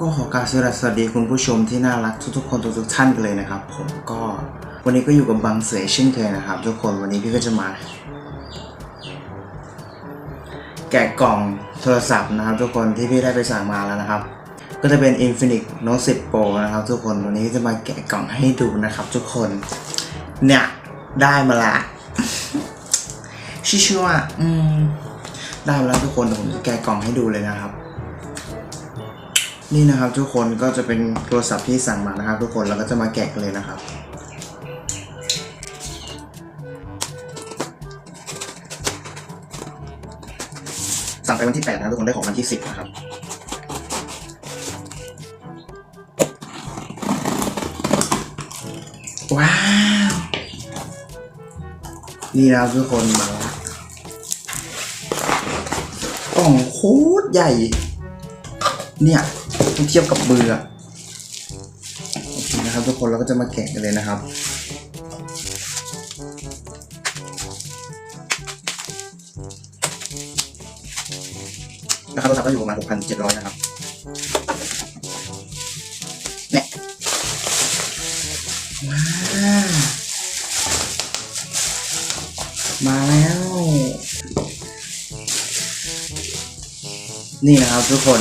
ก็ขอกรารสวัสดีคุณผู้ชมที่น่ารักทุกๆคนทุกๆท่านกันเลยนะครับ ผมก็วันนี้ก็อยู่กับบางเสยเช่นเคยนะครับ ทุกคนวันนี้พี่ก็จะมา แกะกล่องโทรศัพท์นะครับ ทุกคนที่พี่ได้ไปสั่งมาแล้วนะครับ ก็จะเป็น Infinix Note 10 Pro นะครับ ทุกคนวันนี้จะมาแกะกล่องให้ดูนะครับ ทุกคนเนี่ยได้มาละชิวๆอะอืมได้มาแล้วทุกคนเดี๋ยวผมจะแกะกล่องให้ดูเลยนะครับ นี่นะครับทุกคนก็จะเป็นโทรศัพท์ที่สั่งมานะครับ ทุกคนเราก็จะมาแกะกันเลยนะครับ สั่งไปวันที่ 8 นะทุกคนได้ของวันที่ 10 นะครับว้าวนี่นะครับทุกคนมาแล้วกล่องโคตรใหญ่ เนี่ย เทียบกับมืออะโอเคนะครับทุกคนเราก็จะมาแกะกันเลยนะครับราคาโทรศัพท์ก็อยู่ประมาณ 6,700 นะครับ เนี่ยว้ามาแล้ว นี่นะครับทุกคน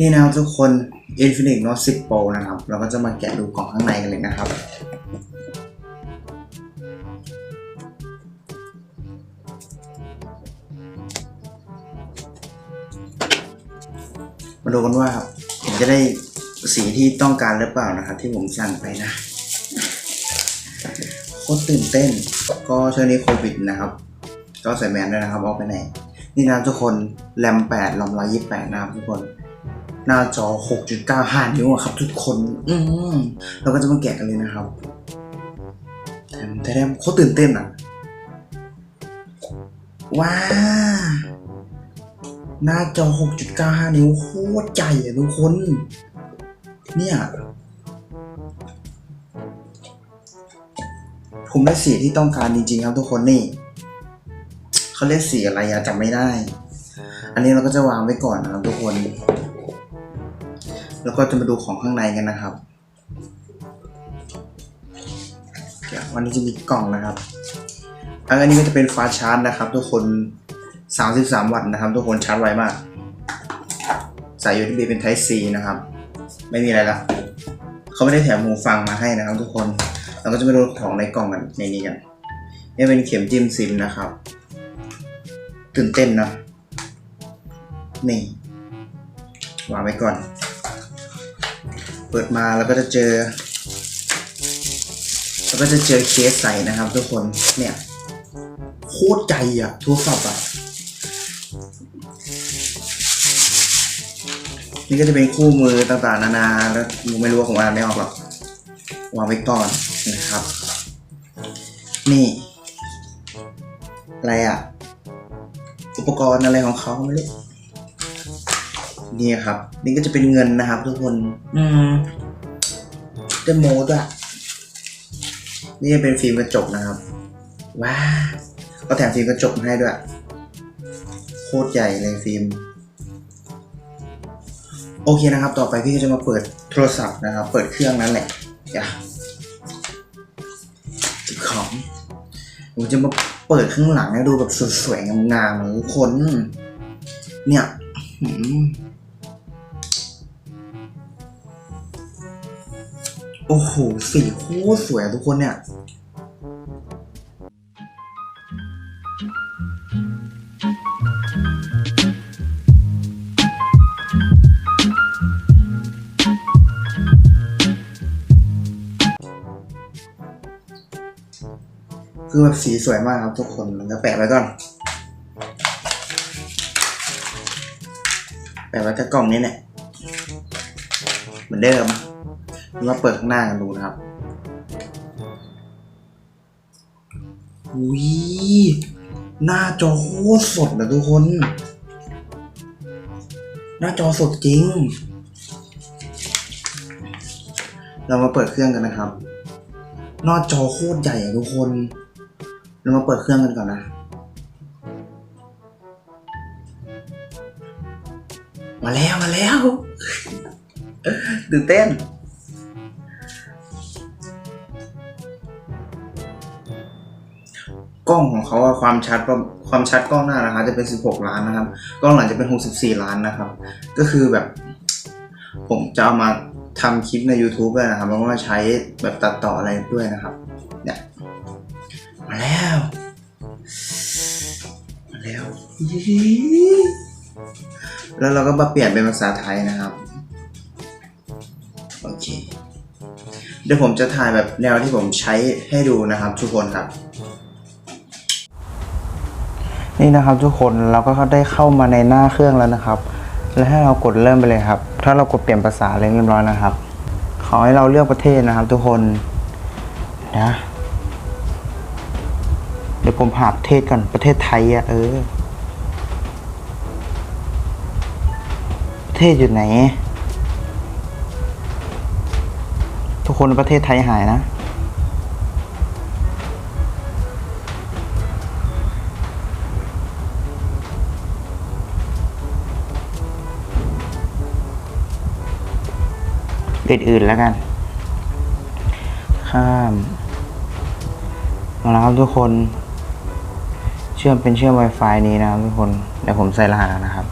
นี่นะครับทุกคน Infinix Note 10 Pro นะครับ เราก็จะมาแกะดูกล่องข้างในกันเลยนะครับ มาดูกันว่าผมจะได้สีที่ต้องการหรือเปล่านะครับ ที่ผมสั่งไปนะโคตรตื่นเต้น ก็ช่วงนี้โควิดนะครับ ก็ใส่แมสด้วยนะครับออกไปไหน นี่นะทุกคนแรม8ลำลาย28 นะครับทุกคน หน้าจอ 6.95 นิ้วอะครับทุกคน อืเราก็จะมาแกะกันเลยนะครับแถมแถมโคตรตื่นเต้นอะ ว้า หน้าจอ 6.95 นิ้วโคตรใหญ่อะทุกคน เนี่ย ผมได้สีที่ต้องการจริงๆครับทุกคนนี่เขาเรียกสีอะไรอะจำไม่ได้ อันนี้เราก็จะวางไว้ก่อนนะครับทุกคน แล้วก็จะมาดูของข้างในกันนะครับเดี๋ยววันนี้จะมีกล่องนะครับ อันนี้ก็จะเป็นฟ้าชาร์จนะครับ ทุกคน 33 วัตต์นะครับ ทุกคนชาร์จไวมาก สาย USB เป็น Type C นะครับ ไม่มีอะไรละเขาไม่ได้แถมหูฟังมาให้นะครับ ทุกคน เราก็จะมาดูของในกล่องกันในนี้กันนี่เป็นเข็มจิ้มซิมนะครับ ตื่นเต้นนะ นี่วางไว้ก่อน เปิดมาแล้วก็จะเจอแล้วก็จะเจอเคสใส่นะครับ ทุกคนเนี่ยโคตรใจอะโทรศัพท์อะนี่ก็จะเป็นคู่มือต่างๆนานาแล้วไม่รู้ว่าผมอ่านไม่ออกหรอกวางไว้ก่อนนะครับ นี่ อะไรอะอุปกรณ์อะไรของเขาไม่รู้ นี่ครับ นี่ก็จะเป็นเงินนะครับทุกคน อืมเดโมด้วยนี่จะเป็นฟิล์มกระจกนะครับ ว้าก็แถมฟิล์มกระจกมาให้ด้วย โคตรใหญ่เลยฟิล์ม โอเคนะครับ ต่อไปพี่ก็จะมาเปิดโทรศัพท์นะครับ เปิดเครื่องนั้นแหละอย่าจิบของผมจะมาเปิดข้างหลังให้ดูแบบสวยๆงามๆเลยทุกคน เนี่ย โอ้โห สีโคตรสวยทุกคนเนี่ย คือแบบสีสวยมากครับทุกคนมันจะแปะไว้ก่อน แปะไว้กับกล่องนี้เนี่ย เหมือนเดิม มาเปิดข้างหน้ากันดูนะครับอุ้ยหน้าจอโคตรสดนะทุกคน หน้าจอสดจริง เรามาเปิดเครื่องกันนะครับ หน้าจอโคตรใหญ่อะทุกคน เรามาเปิดเครื่องกันก่อนนะมาแล้วมาแล้วตื่นเต้น กล้องของเขาความชัดความชัดกล้องหน้านะครับจะเป็น 16 ล้านนะครับ กล้องหลังจะเป็น 64 ล้านนะครับ ก็คือแบบ ผมจะเอามาทำคลิปใน YouTube ด้วยนะครับแล้วก็มาใช้แบบตัดต่ออะไรด้วยนะครับเนี่ยมาแล้ว มาแล้ว แล้วเราก็มาเปลี่ยนเป็นภาษาไทยนะครับ โอเค เดี๋ยวผมจะถ่ายแบบแนวที่ผมใช้ให้ดูนะครับทุกคนครับ นี่นะครับทุกคนเราก็ได้เข้ามาในหน้าเครื่องแล้วนะครับ แล้วให้เรากดเริ่มไปเลยครับ ถ้าเรากดเปลี่ยนภาษาเรียบร้อยนะครับ ขอให้เราเลือกประเทศนะครับ ทุกคนนะเดี๋ยวผมหาประเทศก่อนประเทศไทยอะเออประเทศอยู่ไหน ทุกคนประเทศไทยหายนะ อื่น ๆ แล้วกัน ข้ามมาแล้วครับทุกคน เชื่อมเป็นเชื่อม Wi-Fi นี้นะครับทุกคนเดี๋ยวผมใส่รหัสนะครับ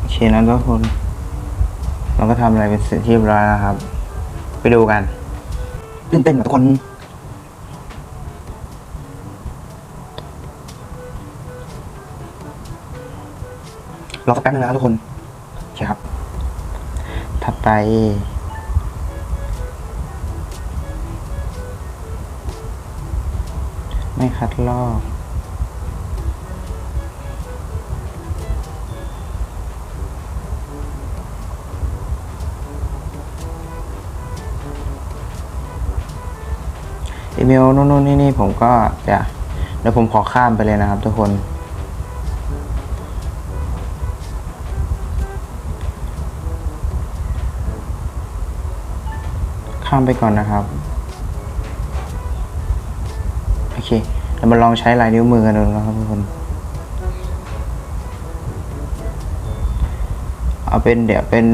โอเคนะทุกคน เราก็ทำอะไรเป็นเสร็จที่เรียบร้อยแล้วครับ ไปดูกันตื่นเต้นกับทุกคน รอสักแป๊บนึงนะทุกคนโอเคครับ ถัดไป ไม่คัดลอก อีเมลนู่นนี่นี่ผมก็จะเดี๋ยวผมขอข้ามไปเลยนะครับ ทุกคน ข้ามไปก่อนนะครับ โอเคเรามาลองใช้ลายนิ้วมือกันดูนะครับทุกคนเอาเป็นเดี๋ยวเป็น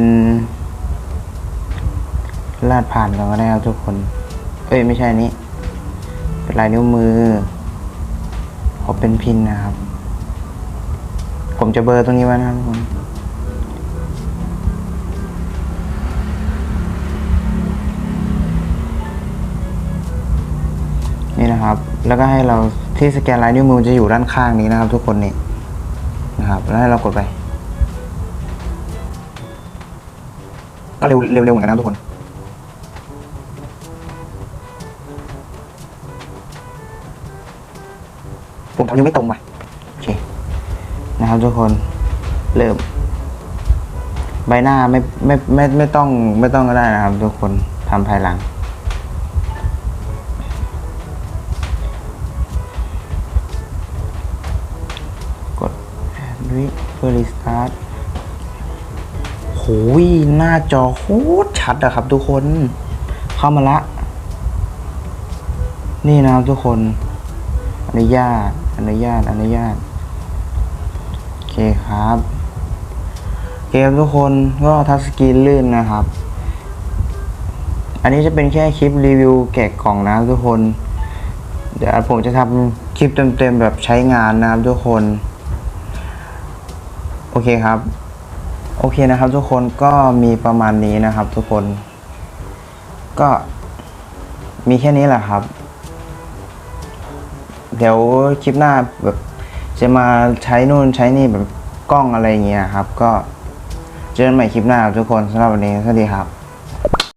ลาดผ่านกันก็ได้ครับทุกคน เอ้ยไม่ใช่นี้ เป็นลายนิ้วมือขอเป็นพินนะครับ ผมจะเบอร์ตรงนี้ไว้นะครับทุกคนนี่นะครับ แล้วก็ให้เราที่สแกนลายนิ้วมือจะอยู่ด้านข้างนี้นะครับ ทุกคนนี่นะครับ แล้วให้เรากดไป ก็เร็วเร็วเร็วเหมือนกันนะทุกคน ผมทำยังไม่ตรงว่ะโอเคนะครับทุกคนเริ่ม ใบหน้าไม่ไม่ไม่ไม่ต้องไม่ต้องก็ได้นะครับ ทุกคนทำภายหลังกด Add for Restart โหยหน้าจอโคตรชัดอะครับทุกคน เข้ามาละ นี่นะครับทุกคน อนุญาต อนุญาตอนุญาตโอเคครับเคครับทุกคนก็ทัชสกรีนลื่นนะครับ อันนี้จะเป็นแค่คลิปรีวิวแกะกล่องนะทุกคน เดี๋ยวผมจะทำคลิปเต็มๆแบบใช้งานนะครับทุกคน โอเคครับ โอเคนะครับทุกคนก็มีประมาณนี้นะครับทุกคน ก็มีแค่นี้แหละครับ เดี๋ยวคลิปหน้าแบบจะมาใช้นู่นใช้นี่แบบกล้องอะไรเงี้ยครับ ก็เจอกันใหม่คลิปหน้าครับทุกคนสำหรับวันนี้สวัสดีครับ